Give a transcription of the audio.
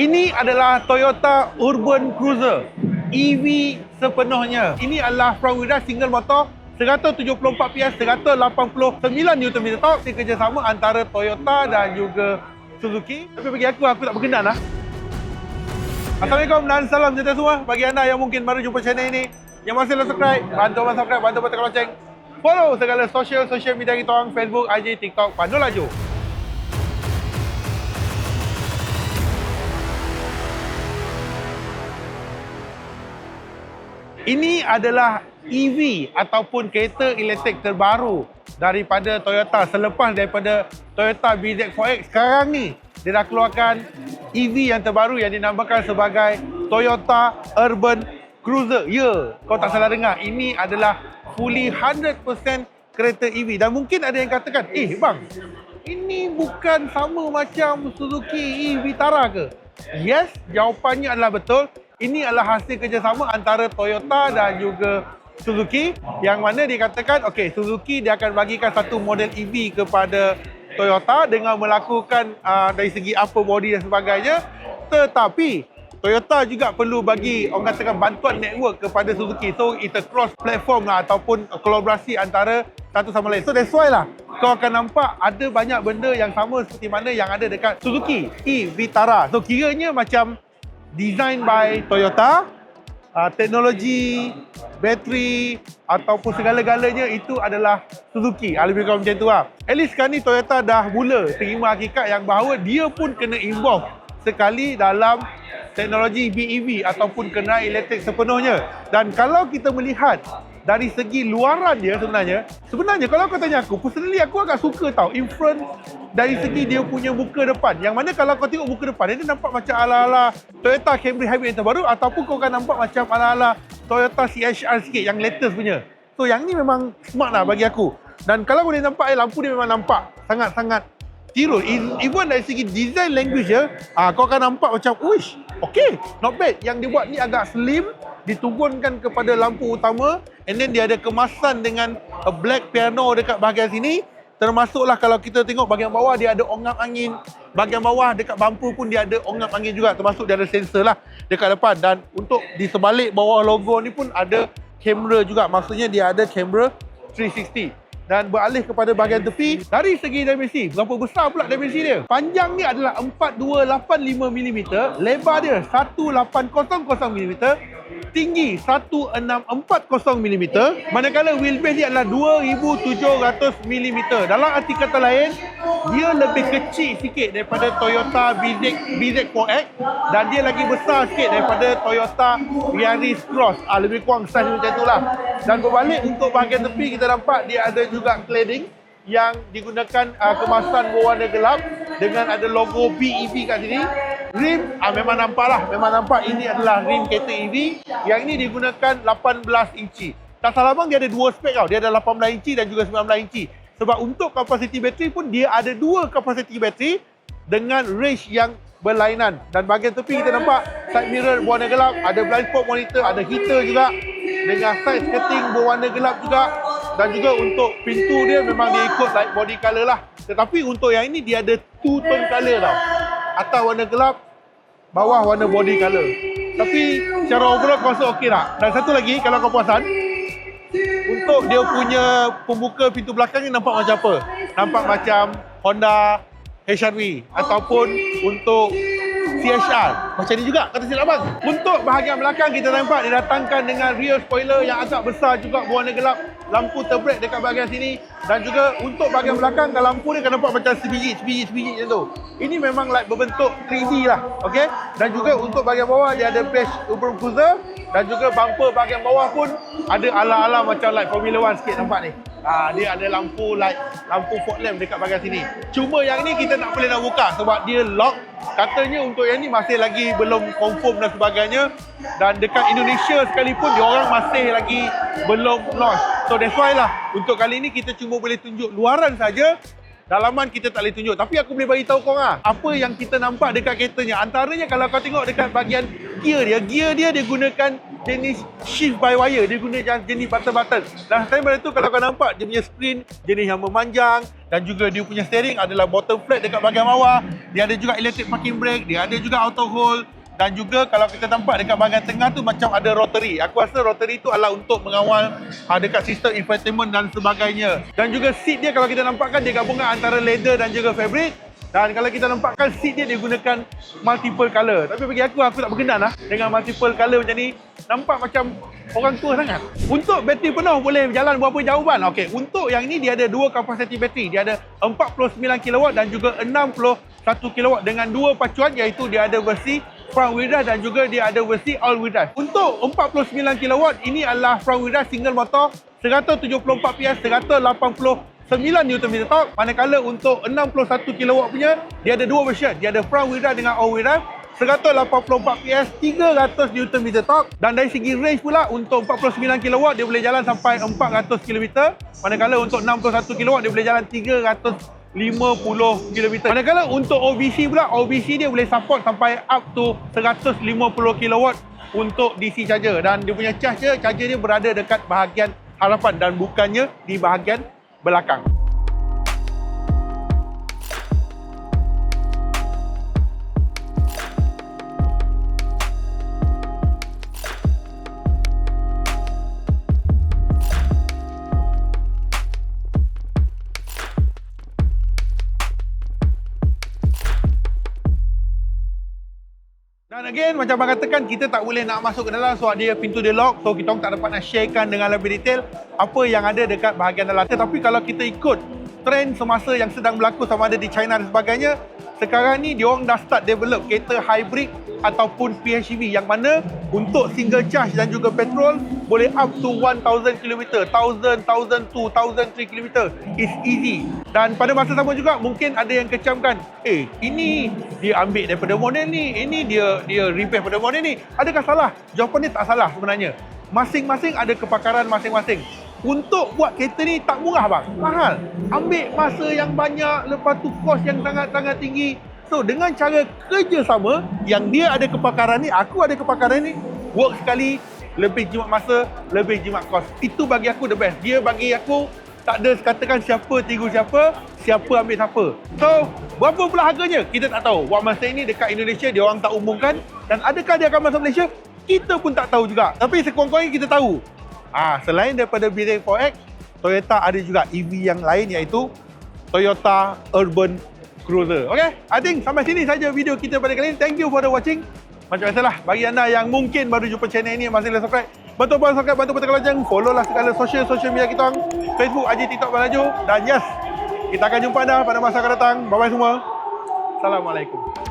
Ini adalah Toyota Urban Cruiser EV sepenuhnya. Ini adalah front wheel drive single motor 174 PS, 189 Nm torque di kerjasama antara Toyota dan juga Suzuki. Tapi bagi aku, aku tak berkenan lah. Assalamualaikum dan salam sejahtera semua. Bagi anda yang mungkin baru jumpa channel ini, yang masih belum subscribe, bantu abang subscribe, bantu abang tekan lonceng. Follow segala social social media kita orang, Facebook, IG, TikTok, Pandu Laju. Ini adalah EV ataupun kereta elektrik terbaru daripada Toyota selepas daripada Toyota BZ4X sekarang ni dia dah keluarkan EV yang terbaru yang dinamakan sebagai Toyota Urban Cruiser. Ya, kau tak salah dengar. Ini adalah fully 100% kereta EV dan mungkin ada yang katakan, "Eh, bang, ini bukan sama macam Suzuki E Vitara ke?" Yes, jawapannya adalah betul. Ini adalah hasil kerjasama antara Toyota dan juga Suzuki yang mana dikatakan okey Suzuki dia akan bagikan satu model EV kepada Toyota dengan melakukan uh, dari segi apa body dan sebagainya. Tetapi Toyota juga perlu bagi orang katakan bantuan network kepada Suzuki. So it's a cross platform lah ataupun kolaborasi antara satu sama lain. So that's why lah kau akan nampak ada banyak benda yang sama seperti mana yang ada dekat Suzuki E Vitara so kiranya macam design by Toyota, uh, teknologi, bateri ataupun segala-galanya itu adalah Suzuki. Uh, lebih kurang macam tu lah. At least sekarang ni Toyota dah mula terima hakikat yang bahawa dia pun kena involve sekali dalam teknologi BEV ataupun kenderaan elektrik sepenuhnya. Dan kalau kita melihat dari segi luaran dia sebenarnya, sebenarnya kalau kau tanya aku, personally aku agak suka tau in front dari segi dia punya muka depan. Yang mana kalau kau tengok muka depan dia nampak macam ala-ala Toyota Camry Hybrid yang terbaru ataupun kau akan nampak macam ala-ala Toyota CHR sikit yang latest punya. So yang ni memang smart lah bagi aku. Dan kalau boleh nampak eh, lampu dia memang nampak sangat-sangat tirul. Even dari segi design language ya, ah, kau akan nampak macam, uish, okay, not bad. Yang dia buat ni agak slim, diturunkan kepada lampu utama and then dia ada kemasan dengan a black piano dekat bahagian sini. Termasuklah kalau kita tengok bahagian bawah dia ada ongap angin. Bahagian bawah dekat bumper pun dia ada ongap angin juga. Termasuk dia ada sensor lah dekat depan. Dan untuk di sebalik bawah logo ni pun ada kamera juga. Maksudnya dia ada kamera 360 dan beralih kepada bahagian tepi dari segi dimensi berapa besar pula dimensi dia? Panjang ni adalah 4285mm lebar dia 1800mm tinggi 1640mm manakala wheelbase dia adalah 2700mm dalam arti kata lain dia lebih kecil sikit daripada Toyota BZ, BZ4X dan dia lagi besar sikit daripada Toyota Yaris Cross. Ah, lebih kurang saiz macam tu lah dan berbalik untuk bahagian tepi kita nampak dia ada juga cladding yang digunakan uh, kemasan berwarna gelap dengan ada logo BEV kat sini. Rim uh, memang nampak lah, memang nampak ini adalah rim kereta EV. Yang ini digunakan 18 inci. Tak salah bang, dia ada dua spek tau. Dia ada 18 inci dan juga 19 inci. Sebab untuk kapasiti bateri pun dia ada dua kapasiti bateri dengan range yang berlainan. Dan bahagian tepi kita nampak side mirror berwarna gelap, ada blind spot monitor, ada heater juga dengan side skirting berwarna gelap juga dan juga untuk pintu dia memang dia ikut like body color lah tetapi untuk yang ini dia ada two tone color tau atas warna gelap bawah warna body color tapi secara overall kau rasa okey tak dan satu lagi kalau kau puasan untuk dia punya pembuka pintu belakang ni nampak macam apa nampak macam Honda HRV ataupun untuk CHR. Macam ni juga kata silap abang. Untuk bahagian belakang kita nampak didatangkan dengan rear spoiler yang agak besar juga berwarna gelap. Lampu terbrek dekat bahagian sini. Dan juga untuk bahagian belakang kalau lampu ni akan nampak macam sebiji, sebiji, sebiji macam tu. Ini memang like berbentuk 3D lah. Okay. Dan juga untuk bahagian bawah dia ada dash Urban Cruiser. Dan juga bumper bahagian bawah pun ada ala-ala macam like Formula 1 sikit nampak ni. Ha, dia ada lampu light, lampu fog lamp dekat bahagian sini. Cuma yang ni kita tak boleh nak buka sebab dia lock. Katanya untuk yang ni masih lagi belum confirm dan sebagainya. Dan dekat Indonesia sekalipun dia orang masih lagi belum launch. So that's why lah untuk kali ni kita cuma boleh tunjuk luaran saja. Dalaman kita tak boleh tunjuk. Tapi aku boleh bagi tahu kau lah. Apa yang kita nampak dekat keretanya. Antaranya kalau kau tengok dekat bahagian gear dia, gear dia dia gunakan jenis shift by wire. Dia guna jenis, button-button. Dan selain daripada tu kalau kau nampak dia punya screen jenis yang memanjang dan juga dia punya steering adalah bottom flat dekat bahagian bawah. Dia ada juga electric parking brake, dia ada juga auto hold dan juga kalau kita nampak dekat bahagian tengah tu macam ada rotary. Aku rasa rotary tu adalah untuk mengawal uh, dekat sistem infotainment dan sebagainya. Dan juga seat dia kalau kita nampakkan dia gabungan antara leather dan juga fabric. Dan kalau kita nampakkan seat dia dia gunakan multiple color. Tapi bagi aku aku tak berkenan lah dengan multiple color macam ni. Nampak macam orang tua sangat. Untuk bateri penuh boleh jalan berapa jauh ban? Okey, untuk yang ni dia ada dua kapasiti bateri. Dia ada 49 kW dan juga 61 kW dengan dua pacuan iaitu dia ada versi front wheel drive dan juga dia ada versi all wheel drive. Untuk 49 kW ini adalah front wheel drive single motor 174 PS 189 Nm torque. Manakala untuk 61 kW punya dia ada dua version. Dia ada front wheel drive dengan all wheel drive 184 PS 300 Nm torque. Dan dari segi range pula untuk 49 kW dia boleh jalan sampai 400 km manakala untuk 61 kW dia boleh jalan 300 50 km. Manakala untuk OBC pula, OBC dia boleh support sampai up to 150 kW untuk DC charger dan dia punya charge dia, charger dia berada dekat bahagian harapan dan bukannya di bahagian belakang. Again, macam abang katakan, kita tak boleh nak masuk ke dalam sebab dia pintu dia lock. So, kita tak dapat nak sharekan dengan lebih detail apa yang ada dekat bahagian dalam. Tetapi kalau kita ikut trend semasa yang sedang berlaku sama ada di China dan sebagainya, sekarang ni dia orang dah start develop kereta hybrid ataupun PHEV yang mana untuk single charge dan juga petrol boleh up to 1000 km, 1000, 1002, 1003 km. It's easy. Dan pada masa sama juga mungkin ada yang kecamkan, eh ini dia ambil daripada model ni, ini dia dia repair pada model ni. Adakah salah? Jawapan tak salah sebenarnya. Masing-masing ada kepakaran masing-masing. Untuk buat kereta ni tak murah bang, mahal. Ambil masa yang banyak, lepas tu kos yang sangat-sangat tinggi. So dengan cara kerjasama yang dia ada kepakaran ni, aku ada kepakaran ni, work sekali, lebih jimat masa, lebih jimat kos. Itu bagi aku the best. Dia bagi aku tak ada katakan siapa tiru siapa, siapa ambil siapa. So, berapa pula harganya? Kita tak tahu. Buat masa ini dekat Indonesia dia orang tak umumkan dan adakah dia akan masuk Malaysia? Kita pun tak tahu juga. Tapi sekurang-kurangnya kita tahu. Ah, selain daripada BZ4X, Toyota ada juga EV yang lain iaitu Toyota Urban Cruiser. Okay, I think sampai sini saja video kita pada kali ini. Thank you for the watching. Macam biasalah, bagi anda yang mungkin baru jumpa channel ini masih belum subscribe, bantu bantu subscribe, bantu bantu lonceng, follow lah segala social social media kita Facebook, IG, TikTok, Balaju dan yes, kita akan jumpa anda pada masa akan datang. Bye bye semua. Assalamualaikum.